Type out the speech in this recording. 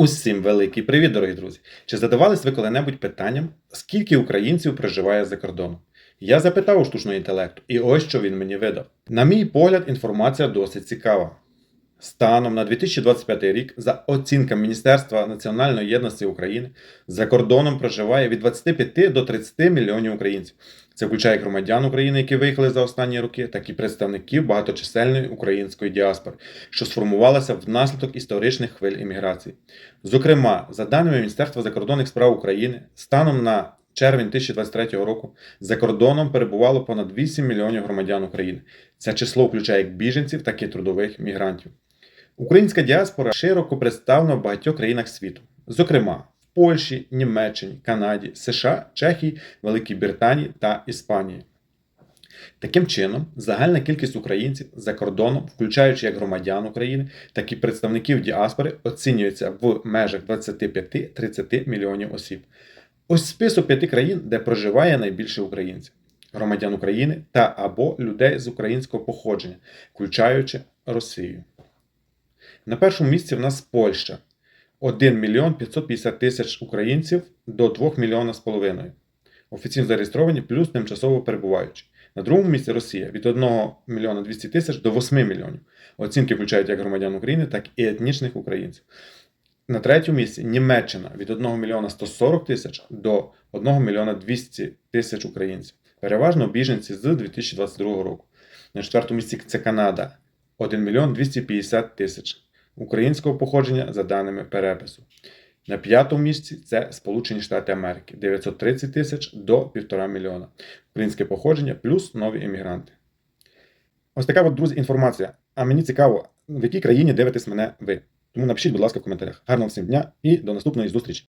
Усім великий привіт, дорогі друзі! Чи задавались ви коли-небудь питанням, скільки українців проживає за кордоном? Я запитав у штучного інтелекту, і ось що він мені видав. На мій погляд, інформація досить цікава. Станом на 2025 рік, за оцінками Міністерства національної єдності України, за кордоном проживає від 25 до 30 мільйонів українців. Це включає громадян України, які виїхали за останні роки, так і представників багаточисельної української діаспори, що сформувалася внаслідок історичних хвиль імміграції. Зокрема, за даними Міністерства закордонних справ України, станом на червень 2023 року за кордоном перебувало понад 8 мільйонів громадян України. Це число включає як біженців, так і трудових мігрантів. Українська діаспора широко представлена в багатьох країнах світу, зокрема в Польщі, Німеччині, Канаді, США, Чехії, Великій Британії та Іспанії. Таким чином, загальна кількість українців за кордоном, включаючи як громадян України, так і представників діаспори, оцінюється в межах 25-30 мільйонів осіб. Ось список п'яти країн, де проживає найбільше українців, громадян України та або людей з українського походження, включаючи Росію. На першому місці в нас Польща. 1 мільйон 550 тисяч українців до 2 мільйона з половиною. Офіційно зареєстровані плюс тимчасово перебуваючі. На другому місці Росія від 1 мільйона 200 тисяч до 8 мільйонів. Оцінки включають як громадян України, так і етнічних українців. На третьому місці Німеччина від 1 мільйона 140 тисяч до 1 мільйона 200 тисяч українців. Переважно біженці з 2022 року. На четвертому місці це Канада 1 мільйон 250 тисяч українського походження за даними перепису. На п'ятому місці це Сполучені Штати Америки 930 тисяч до 1,5 мільйона. Українське походження плюс нові іммігранти. Ось така от, друзі, інформація. А мені цікаво, в якій країні дивитесь мене ви. Тому напишіть, будь ласка, в коментарях. Гарного всім дня і до наступної зустрічі!